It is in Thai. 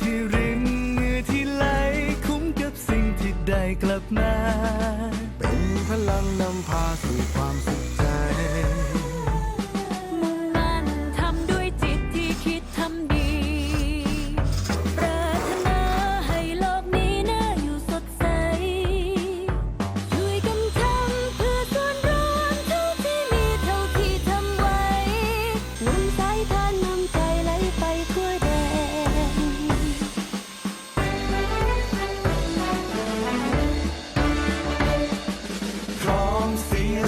ที่รินเหงื่อที่ไหลคุ้มกับสิ่งที่ได้กลับมา